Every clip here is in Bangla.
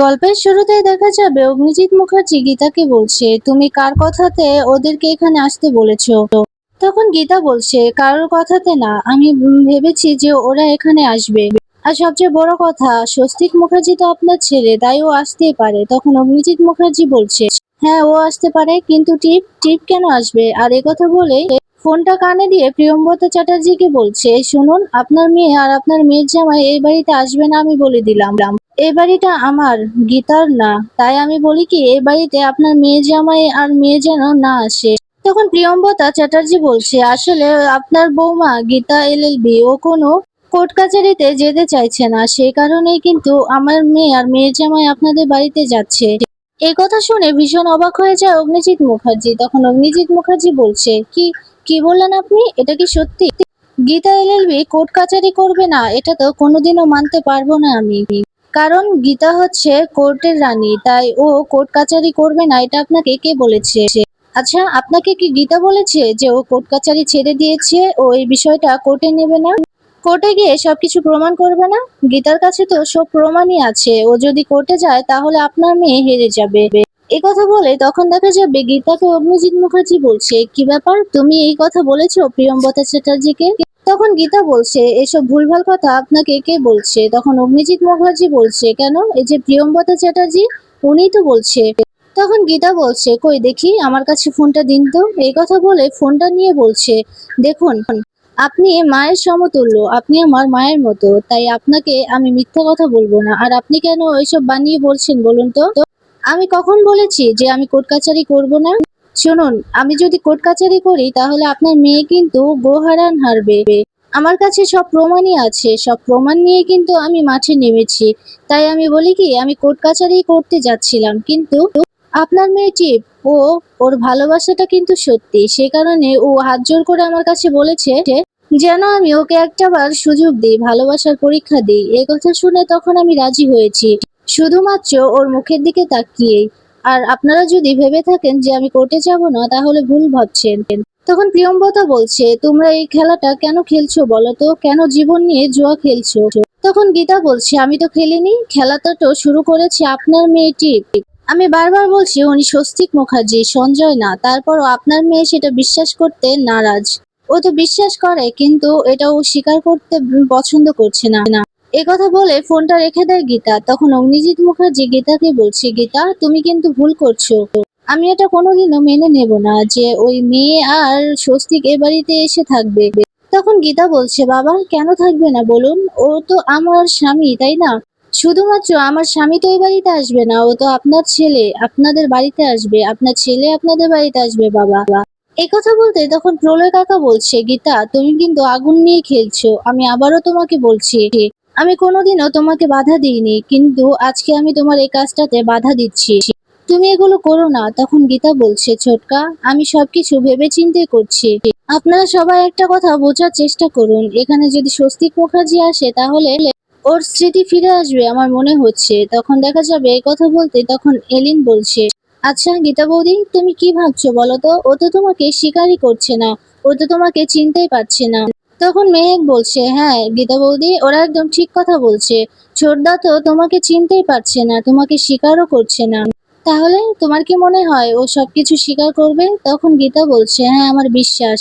গল্পের শুরুতেই দেখা যাবে অগ্নিজিৎ মুখার্জি গীতাকে বলছে, তুমি কার কথাতে ওদেরকে এখানে আসতে বলেছ? তখন গীতা বলছে, কারোর কথাতে না, আমি ভেবেছি যে ওরা এখানে আসবে। আর সবচেয়ে বড় কথা, স্বস্তিক মুখার্জি তো আপনার ছেলে, তাই ও আসতেই পারে। তখন অগ্নিজিৎ মুখার্জি বলছে হ্যাঁ ও আসতে পারে, কিন্তু টিপ টিপ কেন আসবে? আর কথা বলে ফোনটা কানে দিয়ে প্রিয়ম্বতা চ্যাটার্জিকে বলছে শুনুন, আপনার মেয়ে আর আপনার মেয়ের জামাই এই বাড়িতে আসবে না, আমি বলে দিলাম। এই বাড়িটা আমার, গীতার না। তাই আমি বলি কি এই বাড়িতে আপনার মেয়ে জামাই আর মেয়ে যেন না আসে। তখন প্রিয়ম্বতা চ্যাটার্জি বলছে, আসলে আপনার বৌমা গীতা এলএলবি ও কোনো কোর্ট কাচারিতে যেতে চাইছে না। সেই কারণেই কিন্তু আমার মেয়ে আর মেয়ের জামাই আপনাদের বাড়িতে যাচ্ছে। এই কথা শুনে ভীষণ অবাক হয়ে যায় অগ্নিজিৎ মুখার্জি। তখন অগ্নিজিৎ মুখার্জি বলছে, কি কি বললেন আপনি? এটা কি সত্যি? গীতা এলএলবি কোর্ট কাছারি করবে না, এটা তো কোনোদিনও মানতে পারব না আমি। কারণ গীতা হচ্ছে কোর্টের রানী, তাই ও কোর্ট কাচারি করবে না, এটা আপনাকে কে বলেছে? আচ্ছা আপনাকে কি গীতা বলেছে যে ও কোর্ট কাচারি ছেড়ে দিয়েছে, ও এই বিষয়টা কোর্টে নেবে না? কোর্টে গিয়ে সবকিছু প্রমাণ করবে না? গীতার কাছে তো সব প্রমাণই আছে, ও যদি কোর্টে যায় তাহলে আপনার মেয়ে হেরে যাবে। এই কথা বলে তখন দেখা যাবে গীতাকে অগ্নিজিৎ মুখার্জি বলছে, কি ব্যাপার? তুমি এই কথা বলেছ প্রিয়ম্বতা চ্যাটার্জিকে? তখন গীতা বলছে, এসব ভুলভাল কথা আপনাকে কে বলছে? তখন অগ্নিজিৎ মুখার্জি বলছে, কেন? এই যে প্রিয়ম্বতা চ্যাটার্জি, উনিই তো বলছে। তখন গীতা বলছে, কই দেখি, আমার কাছে ফোনটা দিন তো। এই কথা বলে ফোনটা নিয়ে বলছে, দেখুন, আপনি মায়ের সমতুল্য, আপনি আমার মায়ের মতো, তাই আপনাকে আমি মিথ্যা কথা বলব না। আর আপনি কেন ওইসব বানিয়ে বলছেন বলুন তো? আমি কখন বলেছি যে আমি কোর্ট কাচারি করব না? শুনুন, আমি যদি কোর্ট কাচারি করি, তাহলে আপনার মেয়ে কিন্তু গোহারান হারবে। আমার কাছে সব প্রমাণই আছে। সব প্রমাণ নিয়ে কিন্তু আমি মাঠে নেমেছি। তাই আমি বলি কি, আমি কোর্ট কাচারি করতে যাচ্ছিলাম, কিন্তু আপনার মেয়েটি, ও ওর ভালোবাসাটা কিন্তু সত্যি। সে কারণে ও হাত জোর করে আমার কাছে বলেছে যেন আমি ওকে একটাবার সুযোগ দিই, ভালোবাসার পরীক্ষা দিই। এ কথা শুনে তখন আমি রাজি হয়েছি। শুধুমাত্র ওর মুখের দিকে তাকিয়ে আর আপনারা যদি ভেবে থাকেন যে আমি কোর্টে যাব না, তাহলে ভুল ভাবছেন। তখন প্রিয়ম্বতা বলছে, তোমরা এই খেলাটা কেন খেলছো বলো তো? কেন জীবন নিয়ে জুয়া খেলছো? তখন গীতা বলছে, আমি তো খেলিনি, খেলাটা তো শুরু করেছে আপনার মেয়েটি। আমি বারবার বলছি, উনি স্বস্তিক মুখার্জি, সঞ্জয় না, তারপরও আপনার মেয়ে সেটা বিশ্বাস করতে নারাজ। ও তো বিশ্বাস করে, কিন্তু এটা ও স্বীকার করতে পছন্দ করছে না। কথা বলে ফোনটা রেখে দেয় গীতা। তখন অগ্নিজিৎ মুখার্জি গীতাকে বলছে, গীতা, তুমি কিন্তু ভুল করছ। আমি এটা কোনোদিনও মেনে নেব না যে ওই মেয়ে আর স্বস্তিক এ বাড়িতে এসে থাকবে। তখন গীতা বলছে, বাবা, কেন থাকবে না বলুন? ও তো আমার স্বামী, তাই না? শুধুমাত্র আমার স্বামী তো এই বাড়িতে আসবে না, ও তো আপনার ছেলে, আপনাদের বাড়িতে আসবে, আপনার ছেলে আপনাদের বাড়িতে আসবে, বাবা। কথা বলতে তখন প্রলয় কাকা বলছে, গীতা, তুমি কিন্তু আগুন নিয়ে খেলছো, আমি আবারও তোমাকে বলছি। আমি কোনোদিনও তোমাকে বাধা দিইনি, কিন্তু আজকে আমি তোমার এই কাজটাতে বাধা দিচ্ছি। তুমি এগুলো করো না, তখন গীতা বলছে, ছোটকা, আমি সবকিছু ভেবে চিন্তে করছি। আপনারা সবাই একটা কথা বোঝার চেষ্টা করুন, এখানে যদি স্বস্তিক মুখার্জি আসে, তাহলে ওর স্মৃতি ফিরে আসবে আমার মনে হচ্ছে। তখন দেখা যাবে, এই কথা বলতে তখন এলিন বলছে আচ্ছা গীতা বৌদি, তুমি কি ভাবছ বলো তো? ও তো তোমাকে স্বীকারই করছে না, ও তো তোমাকে চিনতেই পারছে না। তখন মেহেক বলছে হ্যাঁ গীতা বৌদি, ওরা একদম ঠিক কথা বলছে। ছোটদা তো তোমাকে চিনতেই পারছে না, তোমাকে স্বীকারও করছে না। তাহলে তোমার কি মনে হয়, ও সবকিছু স্বীকার করবে? তখন গীতা বলছে হ্যাঁ আমার বিশ্বাস।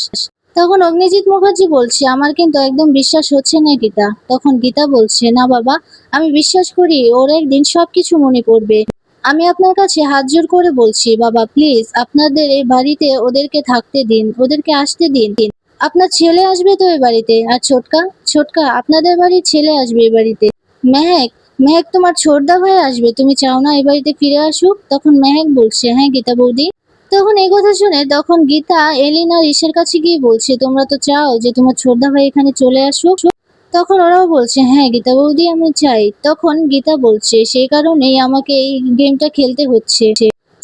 তখন অগ্নিজিৎ মুখার্জি বলছে, আমার কিন্তু একদম বিশ্বাস হচ্ছে না গীতা। তখন গীতা বলছে, না বাবা, আমি বিশ্বাস করি, ওর একদিন সবকিছু মনে পড়বে। আমি আপনার কাছে হাত জোর করে বলছি, বাবা, প্লিজ, আপনাদের এই বাড়িতে ওদেরকে থাকতে দিন, ওদেরকে আসতে দিন। আপনার ছেলে আসবে তো এ বাড়িতে? আর ছোটকা? ছোটকা, আপনাদের বাড়ির ছেলে আসবে এ বাড়িতে। মেহেক মেহেক তোমার ছোটদা ভাই আসবে। তুমি চাও না এই বাড়িতে ফিরে আসুক? তখন মেহেক বলছে হ্যাঁ গীতা বৌদি। তখন এই কথা শুনে তখন গীতা, এলিন আর ঈশের কাছে গিয়ে বলছে, তোমরা তো চাও যে তোমার ছোটদা ভাই এখানে চলে আসুক। তখন ওরাও বলছে হ্যাঁ গীতা বৌদি, আমি চাই। তখন গীতা বলছে সেই কারণেই আমাকে এই গেমটা খেলতে হচ্ছে।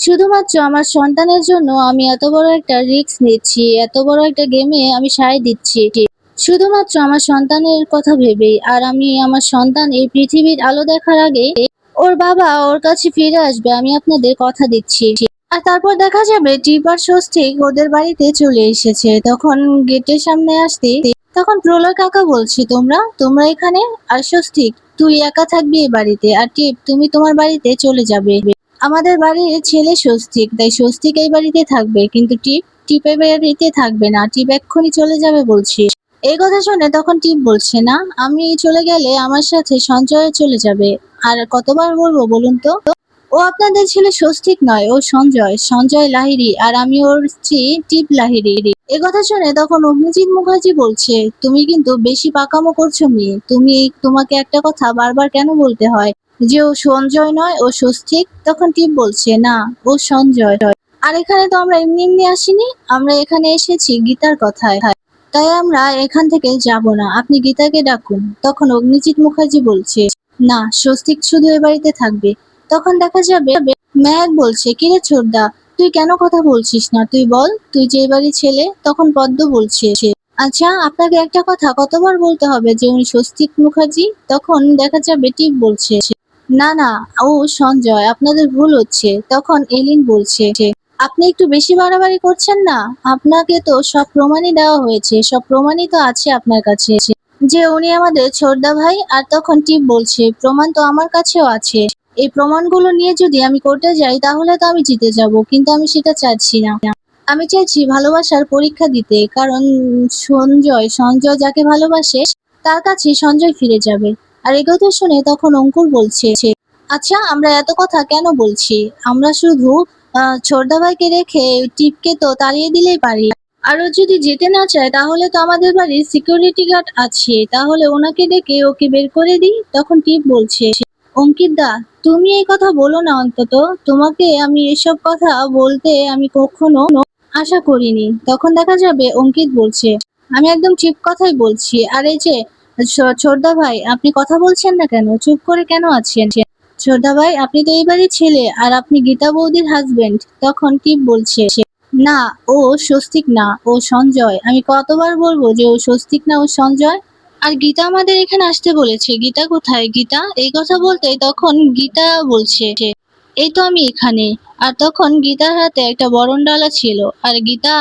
শুধুমাত্র আমার সন্তানের জন্য আমি এত বড় একটা রিস্ক নিচ্ছি, এত বড় একটা গেমে আমি সায় দিচ্ছি। শুধুমাত্র আমার সন্তানের কথা ভেবেই আর আমি আমার সন্তান এই পৃথিবীর আলো দেখার আগে ওর বাবা ওর কাছে ফিরে আসবে, আমি আপনাদের কথা দিচ্ছি। আর তারপর দেখা যাবে টিপার স্বস্তিক ওদের বাড়িতে চলে এসেছে। তখন গেটের সামনে আসতে তখন প্রলয় কাকা বলছে, তোমরা তোমরা এখানে? আর স্বস্তিক তুই একা থাকবি এই বাড়িতে। আর টিপ, তুমি তোমার বাড়িতে চলে যাবে। আমাদের বাড়ির ছেলে স্বস্তিক, তাই স্বস্তিক এই বাড়িতে থাকবে। কিন্তু টিপ টিপ এই বাড়িতে থাকবে না। টিপ এক্ষুনি চলে যাবে বলছি। এই কথা শুনে তখন টিপ বলছে, না, আমি চলে গেলে আমার সাথে সঞ্জয় চলে যাবে। আর কতবার বলব বলুন তো? ও আপনাদের ছেলে স্বস্তিক নয়, ও সঞ্জয়। সঞ্জয় লাহিড়ী আর আমি ওর স্ত্রী টিপ লাহিড়ী। এ কথা শুনে তখন অগ্নিজিৎ মুখার্জি বলছে, তুমি কিন্তু বেশি পাকামো করছ মেয়ে। তুমি তোমাকে একটা কথা বারবার কেন বলতে হয়? যে ও সঞ্জয় নয়, ও স্বস্তিক, তখন টিপ বলছে, না, ও সঞ্জয় আর এখানে তো আমরা এমনি এমনি আসিনি, আমরা এখানে এসেছি গীতার কথায়। তাই আমরা এখান থেকে যাব না, আপনি গীতাকে ডাকুন। তখন অগ্নিজিৎ মুখার্জি বলছে, না, স্বস্তিক শুধু এ বাড়িতে থাকবে। তখন দেখা যাবে ম্যাক বলছে কিরে ছোটদা, তুই কেন কথা বলছিস না? তুই বল, তুই যে বাড়ির ছেলে? তখন পদ্ম বলছে আচ্ছা আপনাকে একটা কথা কতবার বলতে হবে যে উনি স্বস্তিক মুখার্জি? তখন দেখা যাবে, টিপ বলছে না না, ও সঞ্জয়, আপনাদের ভুল হচ্ছে। তখন এলিন বলছে, আপনি একটু বেশি বাড়াবাড়ি করছেন না? আপনাকে তো সব প্রমাণই দেওয়া হয়েছে, সব প্রমাণই তো আছে আপনার কাছে। যে উনি আমাদের ছোটদা ভাই, আর তখন টিপ বলছে, প্রমাণ তো আমার কাছেও আছে। এই প্রমাণগুলো নিয়ে যদি আমি কোর্টে যাই, তাহলে তো আমি জিতে যাব, কিন্তু আমি সেটা চাচ্ছি না। আমি চাইছি ভালোবাসার পরীক্ষা দিতে, কারণ সঞ্জয় সঞ্জয় যাকে ভালোবাসে, তার কাছে সঞ্জয় ফিরে যাবে। আর এই কথা শুনে তখন অঙ্কুর বলছে আচ্ছা আমরা এত কথা কেন বলছি? আমরা শুধু ছোটদা ভাইকে রেখে টিপকে তো তাড়িয়ে দিলেই পারি। আরও যদি যেতে না চায়, তাহলে তো আমাদের বাড়ির সিকিউরিটি গার্ড আছে। তাহলে ওনাকে ডেকে ওকে বের করে দিই? তখন টিপ বলছে, অঙ্কিত দা, তুমি এই কথা বলো না অন্তত। তোমাকে আমি এসব কথা বলতে আমি কখনো আশা করিনি। তখন দেখা যাবে অঙ্কিত বলছে, আমি একদম ঠিক কথাই বলছি। আর এই যে ছোটদা ভাই, আপনি কথা বলছেন না কেন? চুপ করে কেন আছেন? ছোটদা ভাই, আপনি তো এইবারই ছেলে, আর আপনি গীতা বৌদির হাজবেন্ড তখন টিপ বলছে? না, ও স্বস্তিক না, ও সঞ্জয়। আমি কতবার বলব যে ও স্বস্তিক না, ও সঞ্জয়? আর গীতা আমাদের এখানে আসতে বলেছে। গীতা কোথায়? গীতা? এই কথা বলতে তখন গীতা বলছে এই তো আমি এখানে। আর তখন গীতার হাতে একটা বরণ ডালা ছিল। আর গীতা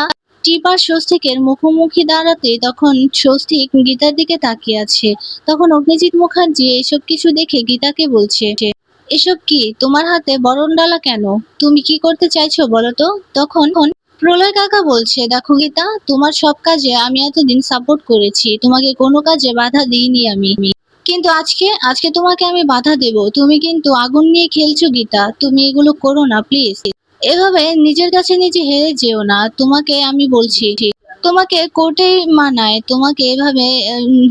টিপার স্বস্তিকের মুখোমুখি দাঁড়াতে তখন স্বস্তিক গীতার দিকে তাকিয়ে আছে। তখন অগ্নিজিৎ মুখার্জি এসব কিছু দেখে গীতাকে বলছে, এসব কি? তোমার হাতে বরণ ডালা কেন? তুমি কি করতে চাইছো বলো তো? তখন প্রলয় কাকা বলছে, দেখো গীতা, তোমার সব কাজে আমি এতদিন সাপোর্ট করেছি। তোমাকে কোনো কাজে বাধা দিইনি আমি। কিন্তু আজকে আজকে তোমাকে আমি বাধা দেব। তুমি কিন্তু আগুন নিয়ে খেলছো গীতা। তুমি এগুলো করো না প্লিজ এভাবে নিজের কাছে নিজে হেরে যেও না। তোমাকে আমি বলছি, তোমাকে কোর্টে মানায়, তোমাকে এভাবে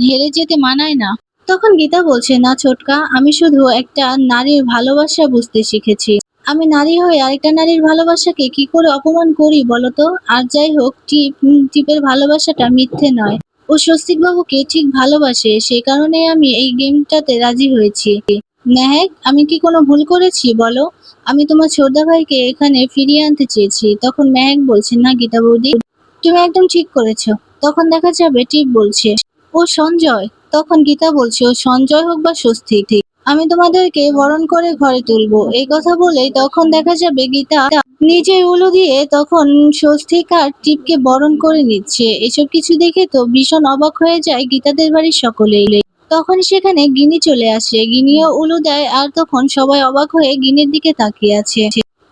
হেরে যেতে মানায় না। তখন গীতা বলছে, না ছোটকা, আমি শুধু একটা নারীর ভালোবাসা বুঝতে শিখেছি। আমি নারী হয়ে আরেকটা নারীর ভালোবাসাকে কি করে অপমান করি বলতো? আর যাই হোক, টিপ টিপের ভালোবাসাটা মিথ্যে নয়। ও স্বস্তিক বাবুকে ঠিক ভালোবাসে সেই কারণে আমি এই গেমটাতে রাজি হয়েছি। মেহেক আমি কি কোনো ভুল করেছি? বলো। আমি তোমার ছোটদা ভাইকে এখানে ফিরিয়ে আনতে চেয়েছি। তখন মেহেক বলছে, না গীতা বৌদি, তুমি একদম ঠিক করেছ। তখন দেখা যাবে টিপ বলছে, ও সঞ্জয়। তখন গীতা বলছে, ও সঞ্জয় হোক বা স্বস্তি, ঠিক। আমি তোমাদেরকে বরণ করে ঘরে তুলবো। এই কথা বলে তখন দেখা যাবে গীতা নিজে উলু দিয়ে তখন স্বস্তিক আর টিপকে বরণ করে নিচ্ছে। এসব কিছু দেখে তো ভীষণ অবাক হয়ে যায় গীতাদের বাড়ির সকলেই। তখন সেখানে গিনি চলে আসে। গিনিও উলু দেয় আর তখন সবাই অবাক হয়ে গিনির দিকে তাকিয়ে আছে।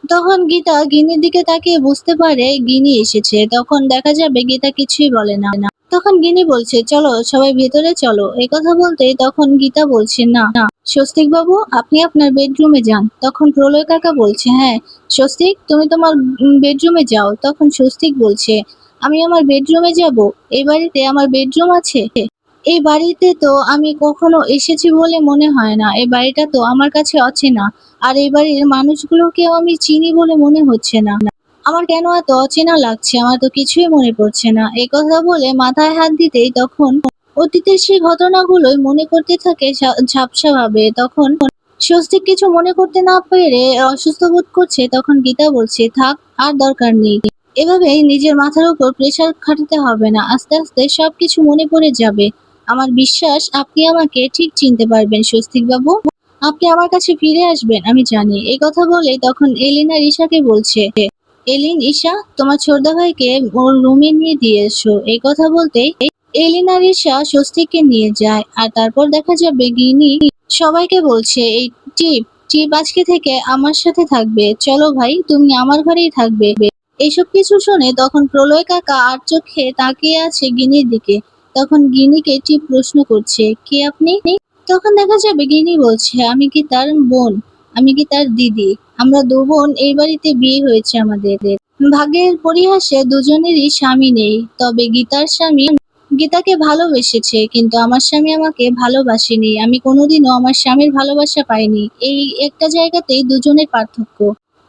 তখন গীতা গিনির দিকে তাকিয়ে বুঝতে পারে গিনি এসেছে। তখন দেখা যাবে গীতা কিছুই বলে না। তখন গিনি বলছে, চলো সবাই ভেতরে চলো। কথা বলতে তখন গীতা বলছে, না না, স্বস্তিক বাবু, আপনি আপনার বেডরুমে যান। তখন প্রলয় কাকা বলছে হ্যাঁ স্বস্তিক, তুমি তোমার বেডরুমে যাও। তখন স্বস্তিক বলছে, আমি আমার বেডরুমে যাব? এই বাড়িতে আমার বেডরুম আছে? এই বাড়িতে তো আমি কখনো এসেছি বলে মনে হয় না। এই বাড়িটা তো আমার কাছে অচেনা। আর এই বাড়ির মানুষগুলোকেও আমি চিনি বলে মনে হচ্ছে না। আমার কেন এত অচেনা লাগছে? আমার তো কিছুই মনে পড়ছে না। এই কথা বলে মাথায় হাত দিতেই তখন অতীতের সেই ঘটনাগুলোই মনে করতে থাকে ঝা- ঝাপসা ভাবে তখন স্বস্তিক কিছু মনে করতে না পেরে অসুস্থ বোধ করছে। তখন গীতা বলছে, থাক, আর দরকার নেই। এভাবেই নিজের মাথার উপর প্রেশার খাটাতে হবে না। আস্তে আস্তে সবকিছু মনে পড়ে যাবে। আমার বিশ্বাস, আপনি আমাকে ঠিক চিনতে পারবেন স্বস্তিক বাবু আপনি আমার কাছে ফিরে আসবেন, আমি জানি। এই কথা বলে তখন এলিনা ঈশাকে বলছে, এলিন, ঈশা, তোমার ছোটদা ভাইকে ওর রুমে নিয়ে দিয়ে এসো। এই কথা বলতে এলিনা রিসা স্বস্তিককে নিয়ে যায়, আর তারপর দেখা যাবে গিনি সবাইকে বলছে, এই টিপ টিপ আজকে থেকে আমার সাথে থাকবে। চলো ভাই, তুমি আমার ঘরেই থাকবে। এইসব কিছু শুনে তখন প্রলয় কাকা আর চোখে তাকিয়ে আছে গিনির দিকে। তখন গিনিকে টিপ প্রশ্ন করছে, কে আপনি? তখন দেখা যাবে গিনি বলছে, আমি কি তার বোন? আমি কি তার দিদি? আমরা দু বোন, এই বাড়িতে বিয়ে হয়েছে আমাদের। ভাগ্যের পরিহাসে দুজনেরই স্বামী নেই, তবে গীতার স্বামী গীতাকে ভালোবেসেছে, কিন্তু আমার স্বামী আমাকে ভালোবাসেনি। আমি কোনোদিনও আমার স্বামীর ভালোবাসা পাইনি। এই একটা জায়গাতেই দুজনের পার্থক্য।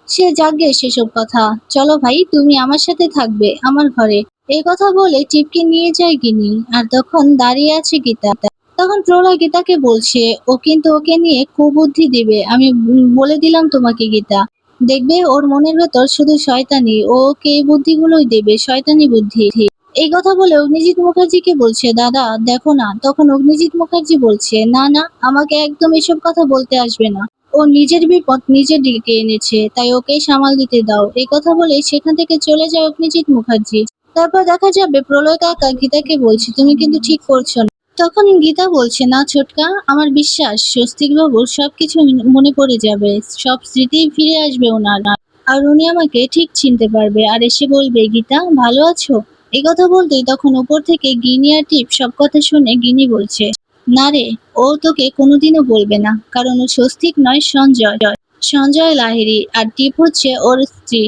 সে জাগে সেসব কথা, চলো ভাই, তুমি আমার সাথে থাকবে, আমার ঘরে। এই কথা বলে টিপকে নিয়ে যায় গিনি, আর তখন দাঁড়িয়ে আছে গীতা। তখন প্রলয় গীতাকে বলছে, ও কিন্তু ওকে নিয়ে কুবুদ্ধি দিবে। আমি বলে দিলাম তোমাকে গীতা। দেখবে ওর মনের ভেতর শুধু শয়তানি। ওকে এই বুদ্ধিগুলোই দেবে, শয়তানি বুদ্ধি। এই কথা বলে অগ্নিজিৎ মুখার্জিকে বলছে, দাদা, দেখো না। তখন অগ্নিজিৎ মুখার্জি বলছে, না না, আমাকে একদম এসব কথা বলতে আসবে না। ও নিজের বিপদ নিজের দিকে এনেছে, তাই ওকে সামাল দিতে দাও। এই কথা বলে সেখান থেকে চলে যায় অগ্নিজিৎ মুখার্জি। তারপর দেখা যাবে, প্রলয় কাকা গীতাকে বলছে, তুমি কিন্তু ঠিক করছ না। তখন গীতা বলছে, না ছোটকা, আমার বিশ্বাস স্বস্তিক বাবুর সবকিছু মনে পড়ে যাবে। সব স্মৃতি ফিরে আসবে ওনার। আর উনি আমাকে ঠিক চিনতে পারবে। আর এসে বলবে, গীতা, ভালো আছো? এই কথা বলতেই তখন উপর থেকে গিনি আর টিপ সব কথা শুনে গিনি বলছে, না রে, ও তোকে কোনোদিনও বলবে না, কারণ ও স্বস্তিক নয়, সঞ্জয়। সঞ্জয় লাহিড়ী, আর টিপ হচ্ছে ওর স্ত্রী।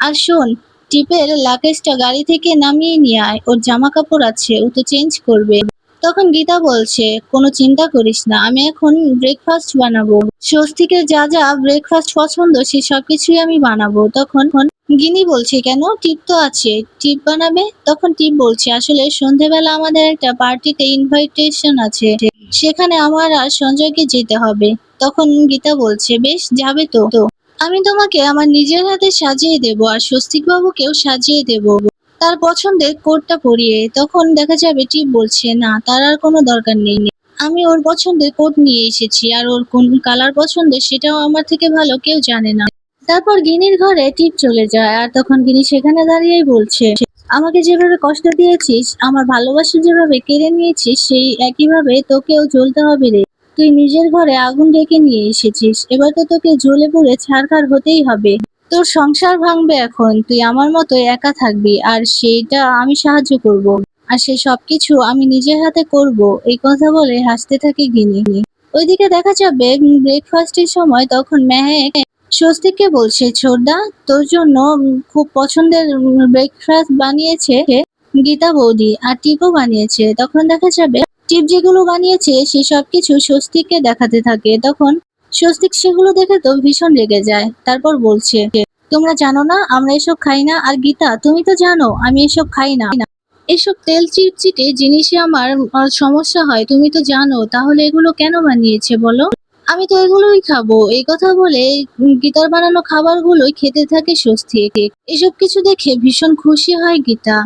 আর শোন টিপের লাকেজটা গাড়ি থেকে নামিয়ে নিয়ে আয়, ওর জামা কাপড় আছে, ও তো চেঞ্জ করবে। তখন গীতা বলছে, কোনো চিন্তা করিস না, আমি এখন ব্রেকফাস্ট বানাবো। স্বস্তিকের যা যা ব্রেকফাস্ট পছন্দ, সে সবকিছুই আমি বানাবো। তখন গিনি বলছে, কেন? টিপ তো আছে। টিপ বানাবে? তখন টিপ বলছে, আসলে সন্ধেবেলা আমাদের একটা পার্টিতে ইনভাইটেশন আছে। সেখানে আমার আর সঞ্জয়কে যেতে হবে। তখন গীতা বলছে, বেশ, যাবে তো। আমি তোমাকে আমার নিজের হাতে সাজিয়ে দেব আর স্বস্তিক বাবুকেও সাজিয়ে দেব। তার পছন্দের কোটটা পরিয়ে তখন দেখা যাবে টিপ বলছে, না, তার আর কোনো দরকার নেই। আমি ওর পছন্দের কোট নিয়ে এসেছি আর ওর কোন কালার পছন্দের সেটাও আমার থেকে ভালো কেউ জানে না। তারপর গিনির ঘরে টিপ চলে যায় আর তখন গিনি সেখানে দাঁড়িয়েই বলছে, আমাকে যেভাবে কষ্ট দিয়েছিস, আমার ভালোবাসা যেভাবে কেড়ে নিয়েছিস, সেই একইভাবে তোকেও চলতে হবে রে। তুই নিজের ঘরে আগুন ডেকে নিয়ে এসেছিস। এবার তো তোকে জ্বলে পুড়ে ছাড়খাড় হতেই হবে। তোর সংসার ভাঙবে এখন। তুই আমার মতো একা থাকবি, আর সেইটা আমি সাহায্য করব। আর সেই সবকিছু আমি নিজের হাতে করব, এই কথা বলে হাসতে থাকে গিনি ওইদিকে দেখা যাবে ব্রেকফাস্টের সময় তখন মেহেক স্বস্তিককে বলছে, ছোটদা, তোর জন্য খুব পছন্দের ব্রেকফাস্ট বানিয়েছে গীতা বৌদি, আর টিপও বানিয়েছে। তখন দেখা যাবে টিপ যেগুলো বানিয়েছে, সে সবকিছু স্বস্তিককে দেখাতে থাকে। তখন স্বস্তিক সেগুলো দেখে তো ভীষণ রেগে যায়। তারপর বলছে, তোমরা জানো না, আমরা এসব খাই না। আর গীতা, তুমি তো জানো, আমি এসব খাই না। এসব তেল চিটচিটে জিনিসে আমার সমস্যা হয়, তুমি তো জানো, তাহলে এগুলো কেন বানিয়েছে বলো? আমি তো এগুলোই খাব। এই কথা বলে গীতার বানানো খাবারগুলোই খেতে থাকে স্বস্তিক। এসব কিছু দেখে ভীষণ খুশি হয় গীতা।